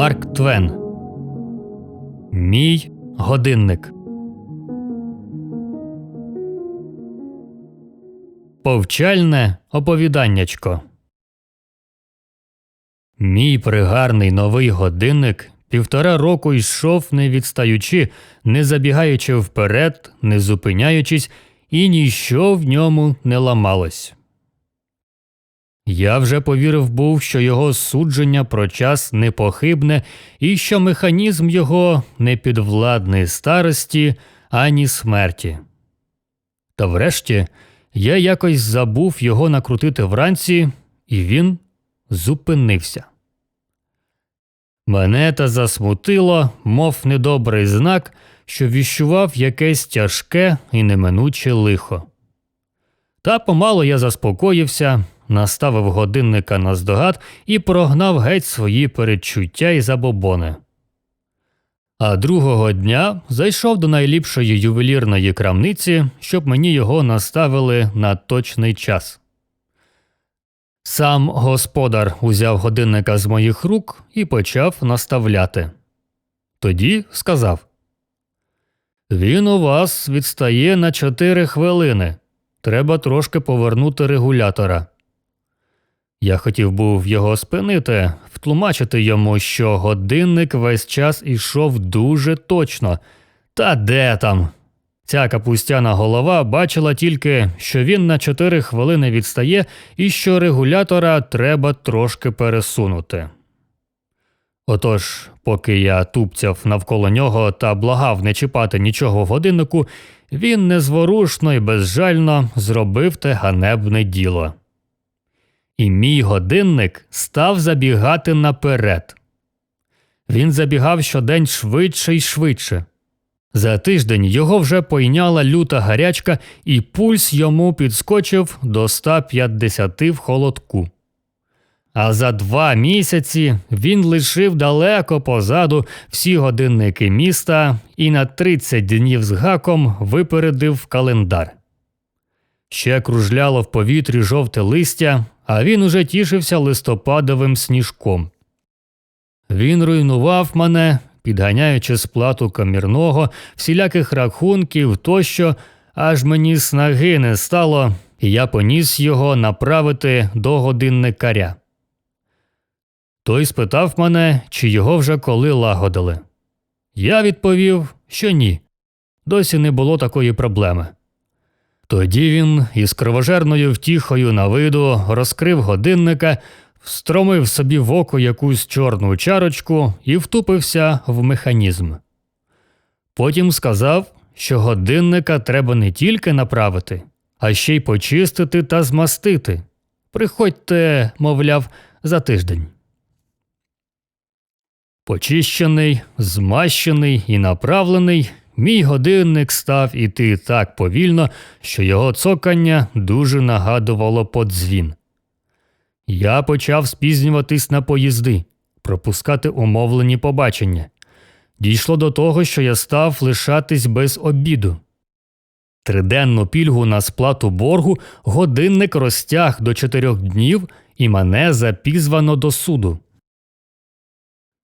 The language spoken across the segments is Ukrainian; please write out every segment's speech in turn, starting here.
Марк Твен. Мій годинник. Повчальне оповіданнячко. Мій пригарний новий годинник півтора року йшов не відстаючи, не забігаючи вперед, не зупиняючись, і ніщо в ньому не ламалось. Я вже повірив був, що його судження про час непохибне і що механізм його не підвладний старості ані смерті. Та врешті я якось забув його накрутити вранці, і він зупинився. Мене та засмутило, мов недобрий знак, що віщував якесь тяжке і неминуче лихо. Та помало я заспокоївся, наставив годинника на здогад і прогнав геть свої передчуття й забобони. А другого дня зайшов до найліпшої ювелірної крамниці, щоб мені його наставили на точний час. Сам господар узяв годинника з моїх рук і почав наставляти. Тоді сказав Він у вас відстає на чотири хвилини. Треба трошки повернути регулятора. Я хотів був його спинити, втлумачити йому, що годинник весь час ішов дуже точно. Та де там? Ця капустяна голова бачила тільки, що він на 4 хвилини відстає і що регулятора треба трошки пересунути. Отож, поки я тупцяв навколо нього та благав не чіпати нічого в годиннику, він незворушно і безжально зробив те ганебне діло. І мій годинник став забігати наперед. Він забігав щодень швидше й швидше. За тиждень його вже пойняла люта гарячка, і пульс йому підскочив до 150 в холодку. А за два місяці він лишив далеко позаду всі годинники міста і на 30 днів з гаком випередив календар. Ще кружляло в повітрі жовте листя, а він уже тішився листопадовим сніжком. Він руйнував мене, підганяючи сплату камірного, всіляких рахунків тощо, аж мені снаги не стало, і я поніс його направити до годинникаря. Той спитав мене, чи його вже коли лагодили. Я відповів, що ні. Досі не було такої проблеми. Тоді він із кровожерною втіхою на виду розкрив годинника, встромив собі в око якусь чорну чарочку і втупився в механізм. Потім сказав, що годинника треба не тільки направити, а ще й почистити та змастити. Приходьте, мовляв, за тиждень. Почищений, змащений і направлений, мій годинник став іти так повільно, що його цокання дуже нагадувало подзвін. Я почав спізнюватись на поїзди, пропускати умовлені побачення. Дійшло до того, що я став лишатись без обіду. Триденну пільгу на сплату боргу годинник розтяг до чотирьох днів і мене запізвано до суду.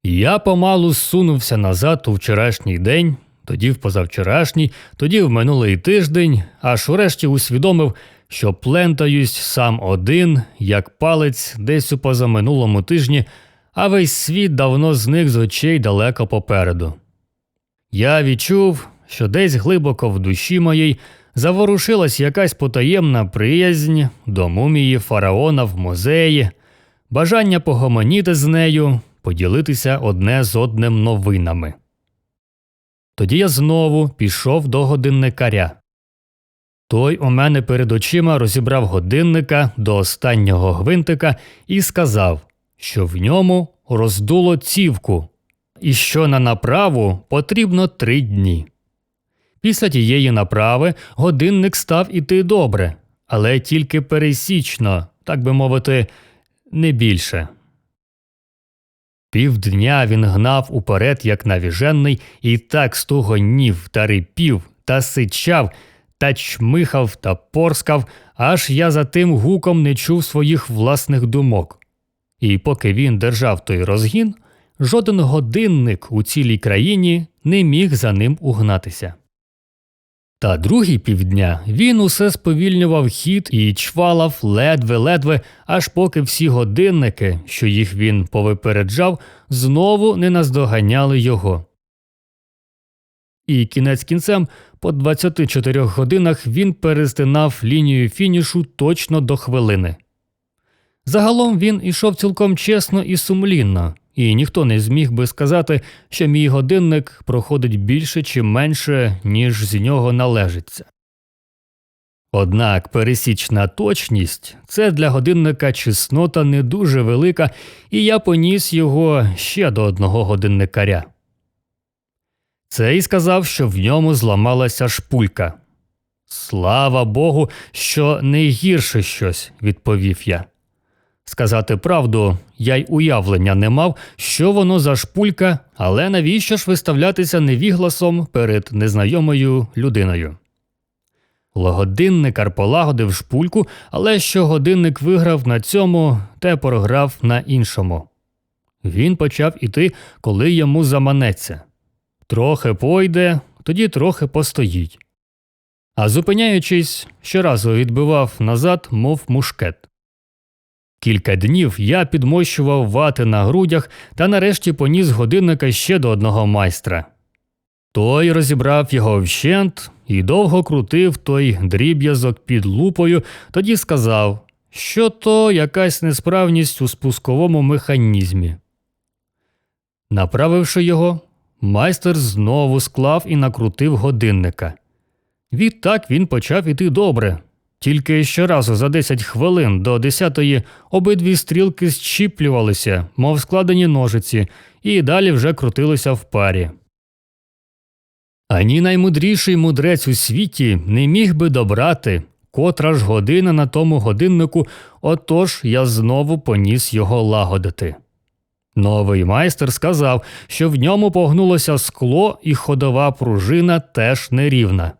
Я помалу зсунувся назад у вчорашній день, тоді в позавчорашній, тоді в минулий тиждень, аж урешті усвідомив, що плентаюсь сам один, як палець десь у позаминулому тижні, а весь світ давно зник з очей далеко попереду. Я відчув, що десь глибоко в душі моїй заворушилась якась потаємна приязнь до мумії фараона в музеї, бажання погомоніти з нею, поділитися одне з одним новинами. Тоді я знову пішов до годинникаря. Той у мене перед очима розібрав годинника до останнього гвинтика і сказав, що в ньому роздуло цівку, і що на направу потрібно три дні. Після тієї направи годинник став іти добре, але тільки пересічно, так би мовити, не більше. Півдня він гнав уперед, як навіжений, і так стугонів та рипів та сичав, та чмихав та порскав, аж я за тим гуком не чув своїх власних думок. І поки він держав той розгін, жоден годинник у цілій країні не міг за ним угнатися. Та другі півдня він усе сповільнював хід і чвалав ледве-ледве, аж поки всі годинники, що їх він повипереджав, знову не наздоганяли його. І кінець кінцем по 24 годинах він перестинав лінію фінішу точно до хвилини. Загалом він ішов цілком чесно і сумлінно, і ніхто не зміг би сказати, що мій годинник проходить більше чи менше, ніж з нього належиться. Однак пересічна точність це для годинника чеснота не дуже велика, і я поніс його ще до одного годинникаря. Цей сказав, що в ньому зламалася шпулька. Слава Богу, що не гірше щось, відповів я. Сказати правду, я й уявлення не мав, що воно за шпулька, але навіщо ж виставлятися невігласом перед незнайомою людиною? Логодинникар полагодив шпульку, але що годинник виграв на цьому, те програв на іншому. Він почав іти, коли йому заманеться. Трохи пойде, тоді трохи постоїть. А зупиняючись, щоразу відбивав назад, мов мушкет. Кілька днів я підмощував вати на грудях та нарешті поніс годинника ще до одного майстра. Той розібрав його вщент і довго крутив той дріб'язок під лупою, тоді сказав, що то якась несправність у спусковому механізмі. Направивши його, майстер знову склав і накрутив годинника. Відтак він почав іти добре, тільки щоразу за 10 хвилин до 10-ї обидві стрілки зчіплювалися, мов складені ножиці, і далі вже крутилися в парі. Ані наймудріший мудрець у світі не міг би добрати, котра ж година на тому годиннику, отож я знову поніс його лагодити. Новий майстер сказав, що в ньому погнулося скло і ходова пружина теж нерівна.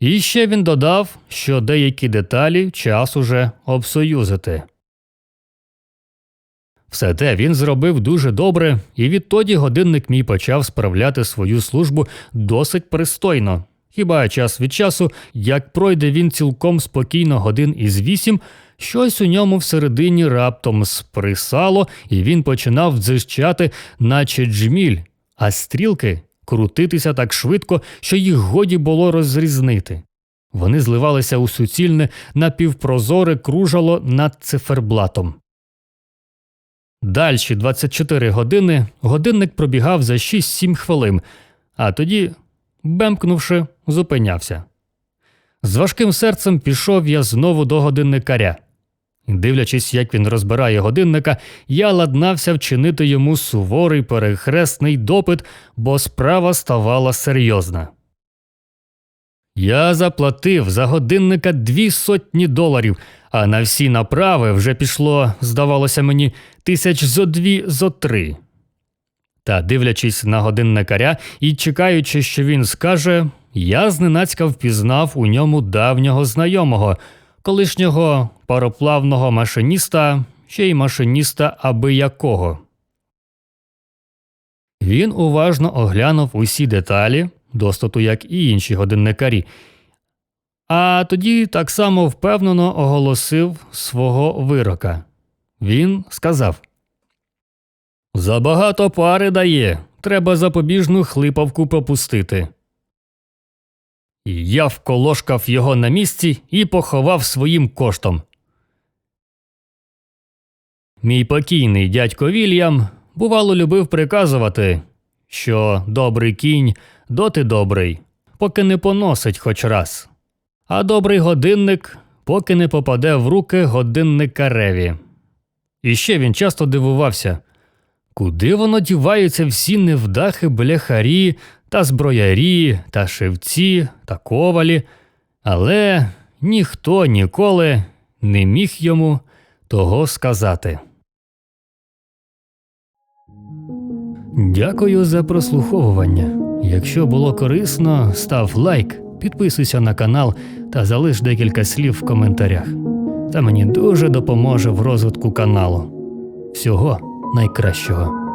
І ще він додав, що деякі деталі час уже обсоюзити. Все те він зробив дуже добре, і відтоді годинник мій почав справляти свою службу досить пристойно. Хіба час від часу, як пройде він цілком спокійно годин із вісім, щось у ньому всередині раптом сприсало, і він починав дзижчати, наче джміль, а стрілки крутитися так швидко, що їх годі було розрізнити. Вони зливалися у суцільне напівпрозоре кружало над циферблатом. Дальші 24 години годинник пробігав за 6-7 хвилин, а тоді, бемкнувши, зупинявся. З важким серцем пішов я знову до годинникаря. Дивлячись, як він розбирає годинника, я ладнався вчинити йому суворий перехресний допит, бо справа ставала серйозна. Я заплатив за годинника дві сотні доларів, а на всі направи вже пішло, здавалося мені, тисяч зо дві зо три. Та, дивлячись на годинникаря і чекаючи, що він скаже, я зненацька впізнав у ньому давнього знайомого, колишнього пароплавного машиніста, ще й машиніста аби якого. Він уважно оглянув усі деталі, достату як і інші годинникарі, а тоді так само впевнено оголосив свого вирока. Він сказав Забагато пари дає, треба запобіжну хлипавку попустити. І я вколошкав його на місці і поховав своїм коштом. Мій покійний дядько Вільям бувало любив приказувати, що добрий кінь доти добрий, поки не поносить хоч раз, а добрий годинник поки не попаде в руки годинникареві. І ще він часто дивувався, куди воно діваються всі невдахи бляхарі та зброярі, та шевці та ковалі, але ніхто ніколи не міг йому того сказати. Дякую за прослуховування. Якщо було корисно, став лайк, підписуйся на канал та залиш декілька слів в коментарях. Це мені дуже допоможе в розвитку каналу. Всього найкращого.